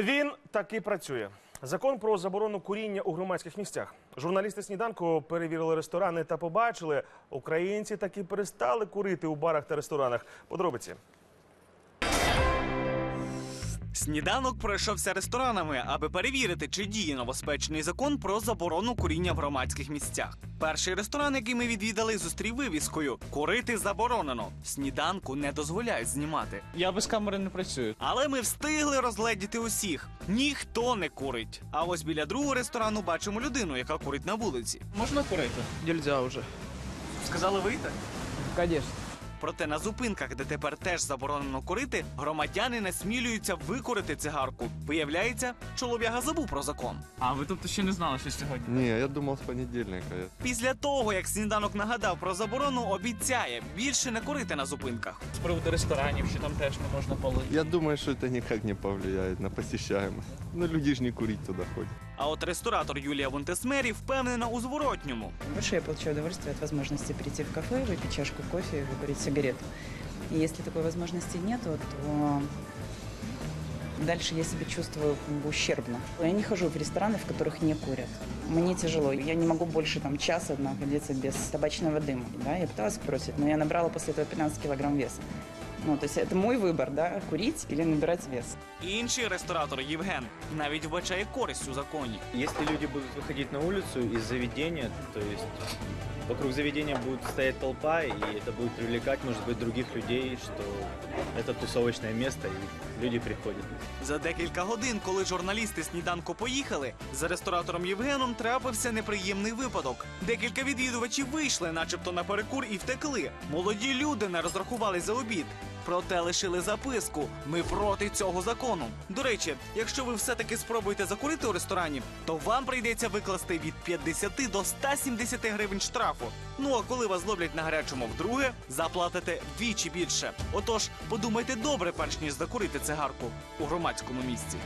Він таки працює. Закон про заборону куріння у громадських місцях. Журналісти сніданку перевірили ресторани та побачили, українці таки перестали курити у барах та ресторанах. Подробиці. Сніданок пройшовся ресторанами, аби перевірити, чи діє новоспечний закон про заборону куріння в громадських місцях. Перший ресторан, який ми відвідали, зустрів вивіскою Курити заборонено. Сніданку не дозволяють знімати. Я без камери не працюю. Але ми встигли розгледіти усіх. Ніхто не курить. А ось біля другого ресторану бачимо людину, яка курить на вулиці. Можна курити? Нельзя уже. Сказали вийти. Конечно. Проте на зупинках, де тепер теж заборонено курити, громадяни не смілюються викурити цигарку. Виявляється, чолов'яга забув про закон. А ви тобто ще не знали, що сьогодні? Не, я думал с понедельника. Після того, як сніданок нагадав про заборону, обіцяє більше не курити на зупинках. З приводу ресторанів, що там теж не можна палити. Я думаю, что это никак не повлияет на посещаемость. Ну, люди же не курить туда ходят. А от ресторатор Юлія Вонтесмері впевнена у зворотньому. Больше я получаю удовольствие от возможности прийти в кафе, выпить чашку кофе и выкурить сигарету. И если такой возможности нет, то дальше я себя чувствую как бы ущербно. Я не хожу в рестораны, в которых не курят. Мне тяжело. Я не могу больше там часа находиться без табачного дыма. Да? Я пыталась бросить, но я набрала после этого 15 килограмм веса. Ну, то есть это мой выбор, да, курить или набирать вес. Інший ресторатор Євген навіть вбачає користь у законі. Если люди будут выходить на улицу из заведения, то есть вокруг заведения будет стоять толпа, и это будет привлекать, может быть, других людей, что это тусовочное место, и люди приходят. За декілька годин, коли журналісти сніданку поїхали, за ресторатором Євгеном трапився неприємний випадок. Декілька відвідувачів вийшли, начебто на перекур, і втекли. Молоді люди не розрахували за обід. Проте лишили записку. Ми проти цього закону. До речі, якщо ви все-таки спробуєте закурити у ресторані, то вам прийдеться викласти від 50 до 170 гривень штрафу. Ну а коли вас зловлять на гарячому вдруге, заплатите вдвічі більше. Отож, подумайте добре, перш ніж закурити цигарку у громадському місці.